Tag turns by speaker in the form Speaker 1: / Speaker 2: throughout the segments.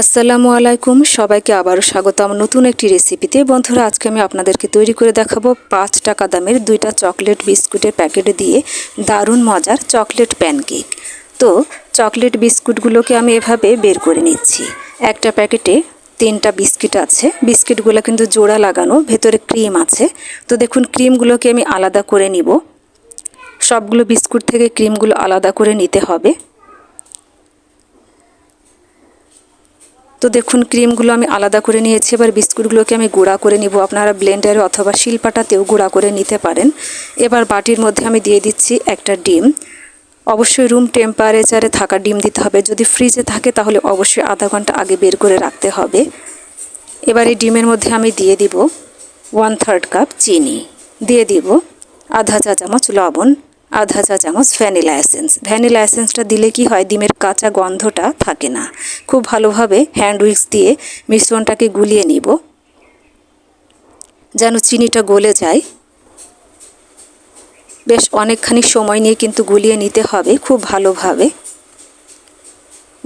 Speaker 1: আসসালামু আলাইকুম, সবাইকে আবারও স্বাগতম নতুন একটি রেসিপিতে বন্ধুরা, আজকে আমি আপনাদেরকে তৈরি করে দেখাবো পাঁচ টাকা দামের দুইটা চকলেট বিস্কুটের প্যাকেট দিয়ে দারুণ মজার চকলেট প্যানকেক তো চকলেট বিস্কুটগুলোকে আমি এভাবে বের করে নিচ্ছি। একটা প্যাকেটে তিনটা বিস্কিট আছে। বিস্কিটগুলো কিন্তু জোড়া লাগানো, ভেতরে ক্রিম আছে। তো দেখুন ক্রিমগুলোকে আমি আলাদা করে নিব। সবগুলো বিস্কুট থেকে ক্রিমগুলো আলাদা করে নিতে হবে। তো দেখুন, ক্রিমগুলো আমি আলাদা করে নিয়েছি। এবার বিস্কুটগুলোকে আমি গুঁড়া করে নিব। আপনারা ব্লেন্ডারে অথবা শিলপাটাতেও গুঁড়া করে নিতে পারেন। এবার বাটির মধ্যে আমি দিয়ে দিচ্ছি একটা ডিম। অবশ্যই রুম টেম্পারেচারে থাকা ডিম দিতে হবে। যদি ফ্রিজে থাকে, তাহলে অবশ্যই আধা ঘণ্টা আগে বের করে রাখতে হবে। এবার এই ডিমের মধ্যে আমি দিয়ে দিব ওয়ান থার্ড কাপ চিনি। দিয়ে দিব আধা চা চামচ লবণ। আধা চা চামচ ভ্যানিলা এসেন্স। ভ্যানিলা এসেন্সটা দিলে কি হয়, ডিমের কাঁচা গন্ধটা থাকে না। খুব ভালোভাবে হ্যান্ড উইক্স দিয়ে মিশ্রণটাকে গুলিয়ে নিব। যেন চিনিটা গলে যায়। বেশ অনেকখানি সময় নিয়ে কিন্তু গুলিয়ে নিতে হবে খুব ভালোভাবে।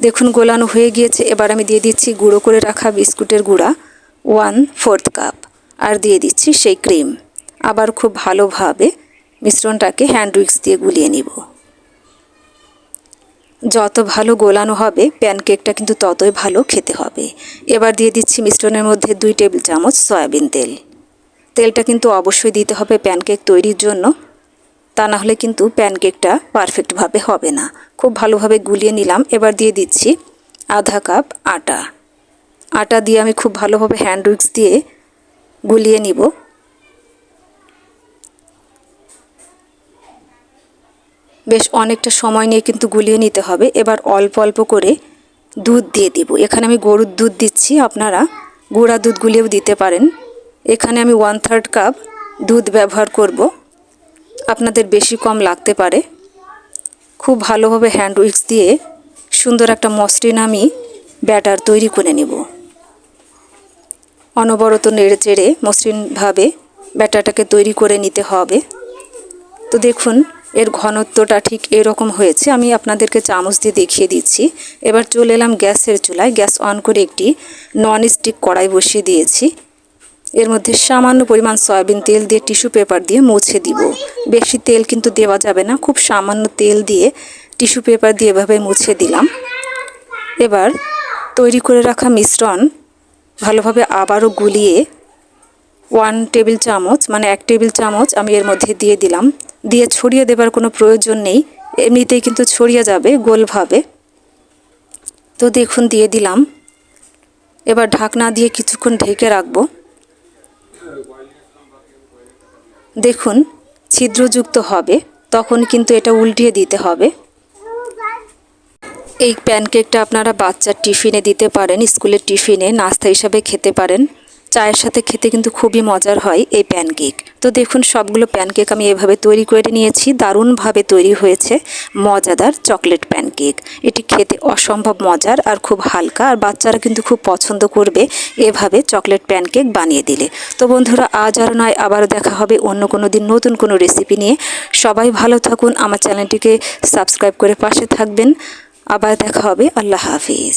Speaker 1: দেখুন, গোলানো হয়ে গিয়েছে। এবার আমি দিয়ে দিচ্ছি গুঁড়ো করে রাখা বিস্কুটের গুঁড়া ওয়ান ফোর্থ কাপ। আর দিয়ে দিচ্ছি সেই ক্রিম। আবার খুব ভালোভাবে মিশ্রণটাকে হ্যান্ড উইক্স দিয়ে গুলিয়ে নিব। যত ভালো গোলানো হবে প্যানকেকটা কিন্তু ততই ভালো খেতে হবে। এবার দিয়ে দিচ্ছি মিশ্রণের মধ্যে দুই টেবিল চামচ সয়াবিন তেল। তেলটা কিন্তু অবশ্যই দিতে হবে প্যানকেক তৈরির জন্য। তা না হলে কিন্তু প্যানকেকটা পারফেক্টভাবে হবে না। খুব ভালোভাবে গুলিয়ে নিলাম। এবার দিয়ে দিচ্ছি আধা কাপ আটা। আটা দিয়ে আমি খুব ভালোভাবে হ্যান্ড উইক্স দিয়ে গুলিয়ে নিব। বেশ অনেকটা সময় নিয়ে কিন্তু গুলিয়ে নিতে হবে। এবার অল্প অল্প করে দুধ দিয়ে দিব। এখানে আমি গরুর দুধ দিচ্ছি, আপনারা গুঁড়া দুধ গুলিয়েও দিতে পারেন। এখানে আমি ওয়ান থার্ড কাপ দুধ ব্যবহার করব। আপনাদের বেশি কম লাগতে পারে। খুব ভালোভাবে হ্যান্ড উইক্স দিয়ে সুন্দর একটা মসৃণ আমি ব্যাটার তৈরি করে নেব। অনবরত নেড়ে চেড়ে মসৃণভাবে ব্যাটারটাকে তৈরি করে নিতে হবে। তো দেখুন এর ঘনত্বটা ঠিক এরকম হয়েছে। আমি আপনাদেরকে চামচ দিয়ে দেখিয়ে দিচ্ছি। এবার চলে এলাম গ্যাসের চুলায়। গ্যাস অন করে একটি নন স্টিক কড়াই বসিয়ে দিয়েছি। এর মধ্যে সামান্য পরিমাণ সয়াবিন তেল দিয়ে টিস্যু পেপার দিয়ে মুছে দিব। বেশি তেল কিন্তু দেওয়া যাবে না। খুব সামান্য তেল দিয়ে টিস্যু পেপার দিয়ে এভাবে মুছে দিলাম। এবার তৈরি করে রাখা মিশ্রণ ভালোভাবে আবারও গুলিয়ে ওয়ান টেবিল চামচ মানে এক টেবিল চামচ আমি এর মধ্যে দিয়ে দিলাম। দিয়ে ছড়িয়ে দেবার কোনো প্রয়োজন নেই। এমনিতেই কিন্তু ছড়িয়ে যাবে গোলভাবে তো দেখুন, দিয়ে দিলাম। এবার ঢাকনা দিয়ে কিছুক্ষণ ঢেকে রাখব। দেখুন, ছিদ্রযুক্ত হবে। তখন কিন্তু এটা উল্টিয়ে দিতে হবে। এই প্যানকেকটা আপনারা বাচ্চার টিফিনে দিতে পারেন, স্কুলের টিফিনে, নাস্তা হিসাবে খেতে পারেন। চায়ের সাথে খেতে কিন্তু খুবই মজার হয় এই প্যানকেক তো দেখুন, সবগুলো প্যানকেক আমি এভাবে তৈরি করে নিয়েছি। দারুণভাবে তৈরি হয়েছে মজাদার চকলেট প্যানকেক এটি খেতে অসম্ভব মজার আর খুব হালকা আর বাচ্চারা কিন্তু খুব পছন্দ করবে এভাবে চকলেট প্যানকেক বানিয়ে দিলে। তো বন্ধুরা, আজ আর নয়, আবার দেখা হবে অন্য কোনো দিন নতুন কোনো রেসিপি নিয়ে। সবাই ভালো থাকুন, আমার চ্যানেলটিকে সাবস্ক্রাইব করে পাশে থাকবেন। আবার দেখা হবে, আল্লাহ হাফিজ।